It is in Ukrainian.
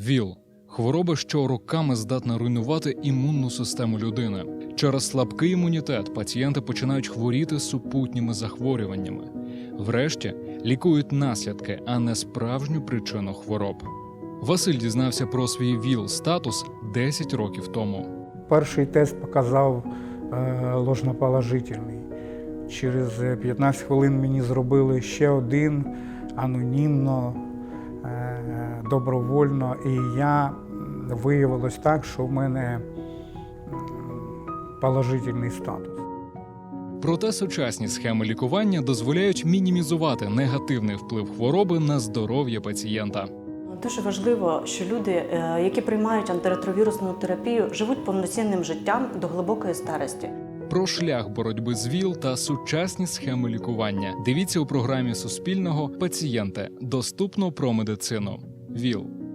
ВІЛ хвороба, що роками здатна руйнувати імунну систему людини. Через слабкий імунітет пацієнти починають хворіти супутніми захворюваннями. Врешті лікують наслідки, а не справжню причину хвороб. Василь дізнався про свій ВІЛ статус 10 років тому. Перший тест показав е, ложноположительний. Через 15 хвилин мені зробили ще один анонімно, добровольно, і я виявилось так, що в мене положительний статус. Проте сучасні схеми лікування дозволяють мінімізувати негативний вплив хвороби на здоров'я пацієнта. Дуже важливо, що люди, е, які приймають антиретровірусну терапію, живуть повноцінним життям до глибокої старості. Про шлях боротьби з ВІЛ та сучасні схеми лікування. Дивіться у програмі Суспільного Пацієнти доступно про медицину. viu.